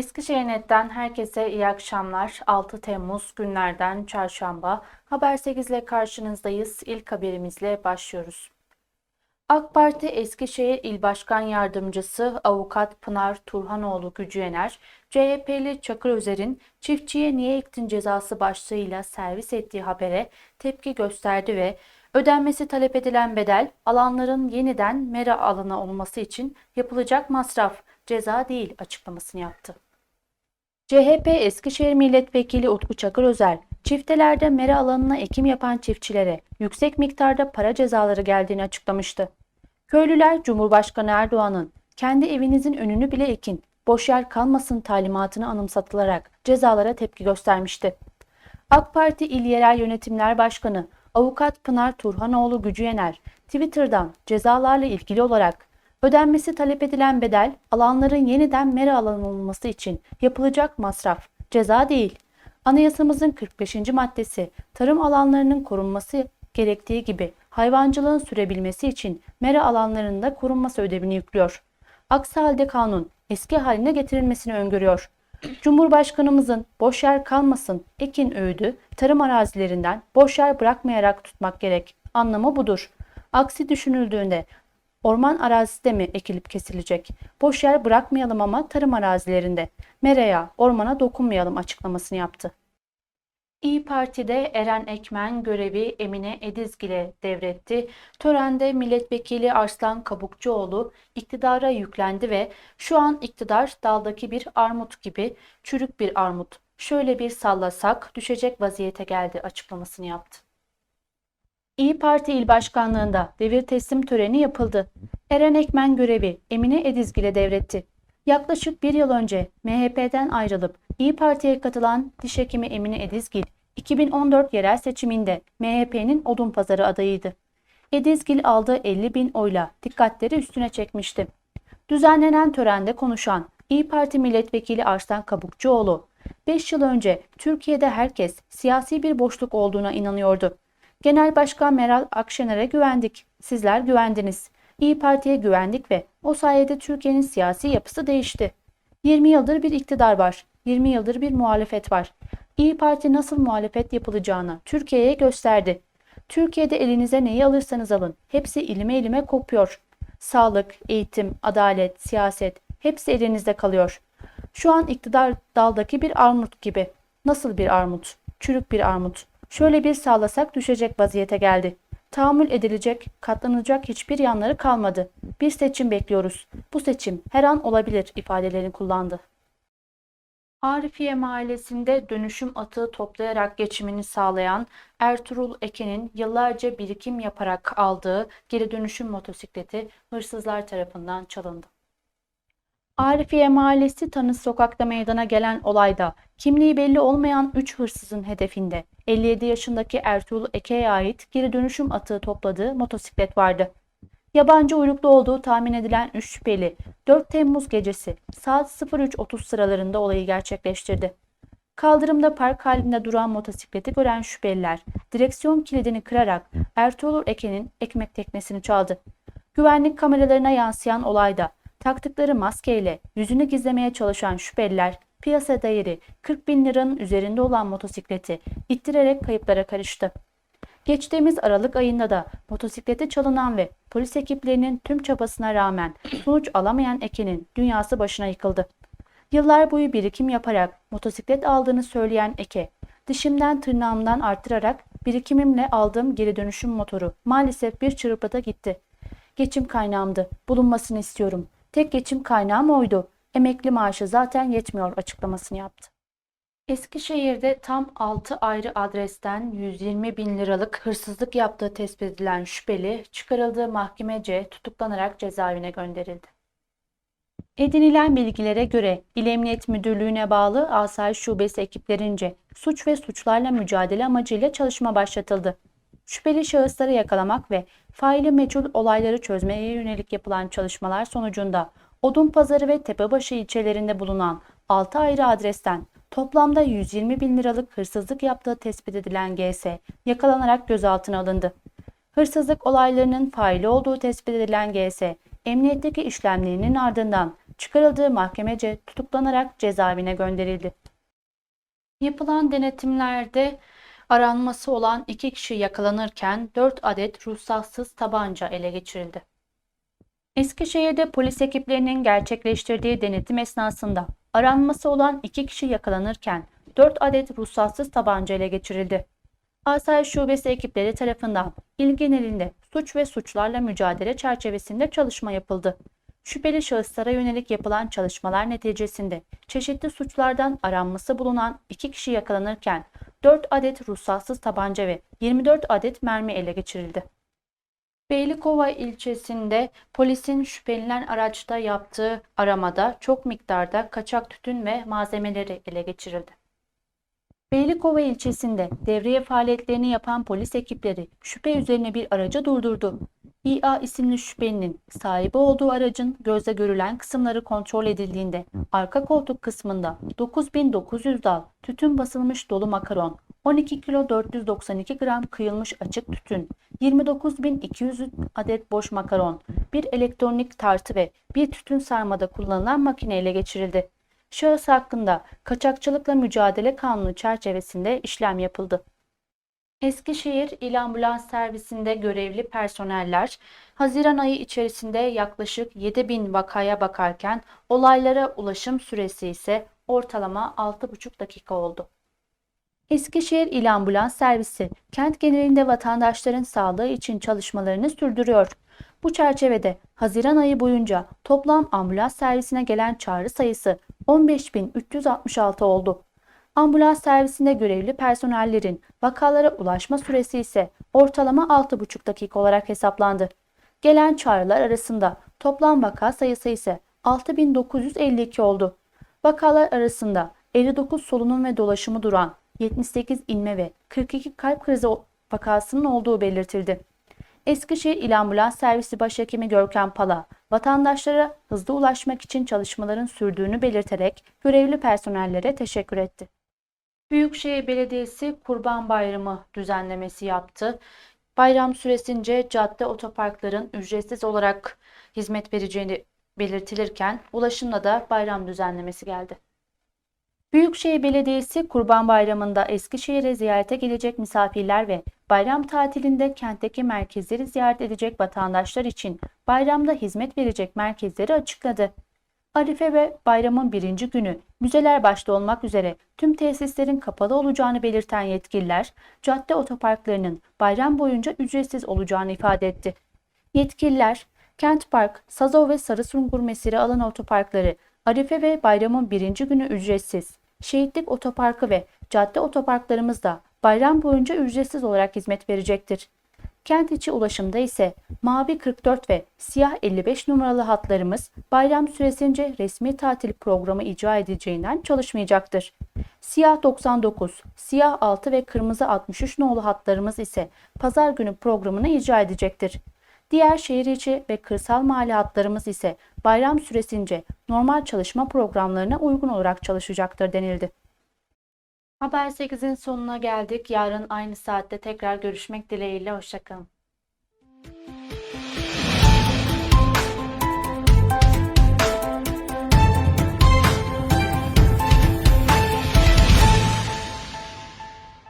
Eskişehir Net'ten herkese iyi akşamlar. 6 Temmuz günlerden çarşamba. Haber 8 ile karşınızdayız. İlk haberimizle başlıyoruz. AK Parti Eskişehir İl Başkan Yardımcısı Avukat Pınar Turhanoğlu Gücüyener, CHP'li Çakır Özer'in çiftçiye niye ektin cezası başlığıyla servis ettiği habere tepki gösterdi ve ödenmesi talep edilen bedel alanların yeniden mera alanı olması için yapılacak masraf ceza değil açıklamasını yaptı. CHP Eskişehir Milletvekili Utku Çakır Özel, çiftelerde mera alanına ekim yapan çiftçilere yüksek miktarda para cezaları geldiğini açıklamıştı. Köylüler Cumhurbaşkanı Erdoğan'ın kendi evinizin önünü bile ekin, boş yer kalmasın talimatını anımsatılarak cezalara tepki göstermişti. AK Parti İl Yerel Yönetimler Başkanı Avukat Pınar Turhanoğlu Gücüyener Twitter'dan cezalarla ilgili olarak ödenmesi talep edilen bedel alanların yeniden mera alanı için yapılacak masraf ceza değil. Anayasamızın 45. maddesi tarım alanlarının korunması gerektiği gibi hayvancılığın sürebilmesi için mera alanlarında korunması ödevini yüklüyor. Aksi halde kanun eski haline getirilmesini öngörüyor. Cumhurbaşkanımızın boş yer kalmasın ekin öğüdü tarım arazilerinden boş yer bırakmayarak tutmak gerek. Anlamı budur. Aksi düşünüldüğünde orman arazisi mi ekilip kesilecek? Boş yer bırakmayalım ama tarım arazilerinde. Meraya, ormana dokunmayalım açıklamasını yaptı. İyi Parti'de Eren Ekmen görevi Emine Edizgil'e devretti. Törende milletvekili Arslan Kabukçuoğlu iktidara yüklendi ve şu an iktidar daldaki bir armut gibi çürük bir armut. Şöyle bir sallasak düşecek vaziyete geldi açıklamasını yaptı. İyi Parti İl Başkanlığında devir teslim töreni yapıldı. Eren Ekmen görevi Emine Edizgil'e devretti. Yaklaşık bir yıl önce MHP'den ayrılıp İyi Parti'ye katılan diş hekimi Emine Edizgil, 2014 yerel seçiminde MHP'nin Odunpazarı adayıydı. Edizgil aldığı 50 bin oyla dikkatleri üstüne çekmişti. Düzenlenen törende konuşan İyi Parti Milletvekili Arslan Kabukçuoğlu, 5 yıl önce Türkiye'de herkes siyasi bir boşluk olduğuna inanıyordu. Genel Başkan Meral Akşener'e güvendik. Sizler güvendiniz. İyi Parti'ye güvendik ve o sayede Türkiye'nin siyasi yapısı değişti. 20 yıldır bir iktidar var. 20 yıldır bir muhalefet var. İyi Parti nasıl muhalefet yapılacağını Türkiye'ye gösterdi. Türkiye'de elinize neyi alırsanız alın. Hepsi ilime ilime kopuyor. Sağlık, eğitim, adalet, siyaset hepsi elinizde kalıyor. Şu an iktidar daldaki bir armut gibi. Nasıl bir armut? Çürük bir armut. Şöyle bir sağlasak düşecek vaziyete geldi. Tahammül edilecek, katlanacak hiçbir yanları kalmadı. Bir seçim bekliyoruz. Bu seçim her an olabilir ifadelerini kullandı. Arifiye Mahallesi'nde dönüşüm atığı toplayarak geçimini sağlayan Ertuğrul Eken'in yıllarca birikim yaparak aldığı geri dönüşüm motosikleti hırsızlar tarafından çalındı. Arifiye Mahallesi Tanış Sokak'ta meydana gelen olayda kimliği belli olmayan 3 hırsızın hedefinde 57 yaşındaki Ertuğrul Eke'ye ait geri dönüşüm atığı topladığı motosiklet vardı. Yabancı uyruklu olduğu tahmin edilen 3 şüpheli 4 Temmuz gecesi saat 03.30 sıralarında olayı gerçekleştirdi. Kaldırımda park halinde duran motosikleti gören şüpheliler direksiyon kilidini kırarak Ertuğrul Eke'nin ekmek teknesini çaldı. Güvenlik kameralarına yansıyan olayda taktıkları maskeyle yüzünü gizlemeye çalışan şüpheliler piyasa değeri 40 bin liranın üzerinde olan motosikleti ittirerek kayıplara karıştı. Geçtiğimiz Aralık ayında da motosikleti çalınan ve polis ekiplerinin tüm çabasına rağmen sonuç alamayan Eke'nin dünyası başına yıkıldı. Yıllar boyu birikim yaparak motosiklet aldığını söyleyen Eke, dişimden tırnağımdan arttırarak birikimimle aldığım geri dönüşüm motoru maalesef bir çırpıda gitti. Geçim kaynağımdı, bulunmasını istiyorum. Tek geçim kaynağım oydu. Emekli maaşı zaten yetmiyor açıklamasını yaptı. Eskişehir'de tam 6 ayrı adresten 120 bin liralık hırsızlık yaptığı tespit edilen şüpheli çıkarıldığı mahkemece tutuklanarak cezaevine gönderildi. Edinilen bilgilere göre İl Emniyet Müdürlüğü'ne bağlı Asayiş Şubesi ekiplerince suç ve suçlarla mücadele amacıyla çalışma başlatıldı. Şüpheli şahısları yakalamak ve faili meçhul olayları çözmeye yönelik yapılan çalışmalar sonucunda Odunpazarı ve Tepebaşı ilçelerinde bulunan 6 ayrı adresten toplamda 120 bin liralık hırsızlık yaptığı tespit edilen GS yakalanarak gözaltına alındı. Hırsızlık olaylarının faili olduğu tespit edilen GS, emniyetteki işlemlerinin ardından çıkarıldığı mahkemece tutuklanarak cezaevine gönderildi. Yapılan denetimlerde aranması olan iki kişi yakalanırken 4 adet ruhsatsız tabanca ele geçirildi. Eskişehir'de polis ekiplerinin gerçekleştirdiği denetim esnasında aranması olan iki kişi yakalanırken 4 adet ruhsatsız tabanca ele geçirildi. Asayiş Şubesi ekipleri tarafından il genelinde suç ve suçlarla mücadele çerçevesinde çalışma yapıldı. Şüpheli şahıslara yönelik yapılan çalışmalar neticesinde çeşitli suçlardan aranması bulunan iki kişi yakalanırken 4 adet ruhsatsız tabanca ve 24 adet mermi ele geçirildi. Beylikova ilçesinde polisin şüpheliler araçta yaptığı aramada çok miktarda kaçak tütün ve malzemeleri ele geçirildi. Beylikova ilçesinde devriye faaliyetlerini yapan polis ekipleri şüphe üzerine bir aracı durdurdu. İA isimli şüphelinin sahibi olduğu aracın gözle görülen kısımları kontrol edildiğinde arka koltuk kısmında 9900 dal tütün basılmış dolu makaron, 12 kilo 492 gram kıyılmış açık tütün, 29.200 adet boş makaron, bir elektronik tartı ve bir tütün sarmada kullanılan makine ele geçirildi. Şahıs hakkında kaçakçılıkla mücadele kanunu çerçevesinde işlem yapıldı. Eskişehir İl Ambulans Servisinde görevli personeller Haziran ayı içerisinde yaklaşık 7000 vakaya bakarken olaylara ulaşım süresi ise ortalama 6,5 dakika oldu. Eskişehir İl Ambulans Servisi kent genelinde vatandaşların sağlığı için çalışmalarını sürdürüyor. Bu çerçevede Haziran ayı boyunca toplam ambulans servisine gelen çağrı sayısı 15.366 oldu. Ambulans servisinde görevli personellerin vakalara ulaşma süresi ise ortalama 6,5 dakika olarak hesaplandı. Gelen çağrılar arasında toplam vaka sayısı ise 6952 oldu. Vakalar arasında 59 solunum ve dolaşımı duran, 78 inme ve 42 kalp krizi vakasının olduğu belirtildi. Eskişehir İl Ambulans Servisi Başhekimi Görkem Pala, vatandaşlara hızlı ulaşmak için çalışmaların sürdüğünü belirterek görevli personellere teşekkür etti. Büyükşehir Belediyesi Kurban Bayramı düzenlemesi yaptı. Bayram süresince cadde otoparkların ücretsiz olarak hizmet vereceğini belirtilirken ulaşımla da bayram düzenlemesi geldi. Büyükşehir Belediyesi Kurban Bayramı'nda Eskişehir'e ziyarete gelecek misafirler ve bayram tatilinde kentteki merkezleri ziyaret edecek vatandaşlar için bayramda hizmet verecek merkezleri açıkladı. Arife ve bayramın birinci günü müzeler başta olmak üzere tüm tesislerin kapalı olacağını belirten yetkililer, cadde otoparklarının bayram boyunca ücretsiz olacağını ifade etti. Yetkililer, Kent Park, Sazov ve Sarısungur Mesire alan otoparkları, Arife ve bayramın birinci günü ücretsiz, Şehitlik Otoparkı ve cadde otoparklarımız da bayram boyunca ücretsiz olarak hizmet verecektir. Kent içi ulaşımda ise mavi 44 ve siyah 55 numaralı hatlarımız bayram süresince resmi tatil programı icra edileceğinden çalışmayacaktır. Siyah 99, siyah 6 ve kırmızı 63 nolu hatlarımız ise pazar günü programını icra edecektir. Diğer şehir içi ve kırsal mahalle hatlarımız ise bayram süresince normal çalışma programlarına uygun olarak çalışacaktır denildi. Haber 8'in sonuna geldik. Yarın aynı saatte tekrar görüşmek dileğiyle. Hoşçakalın.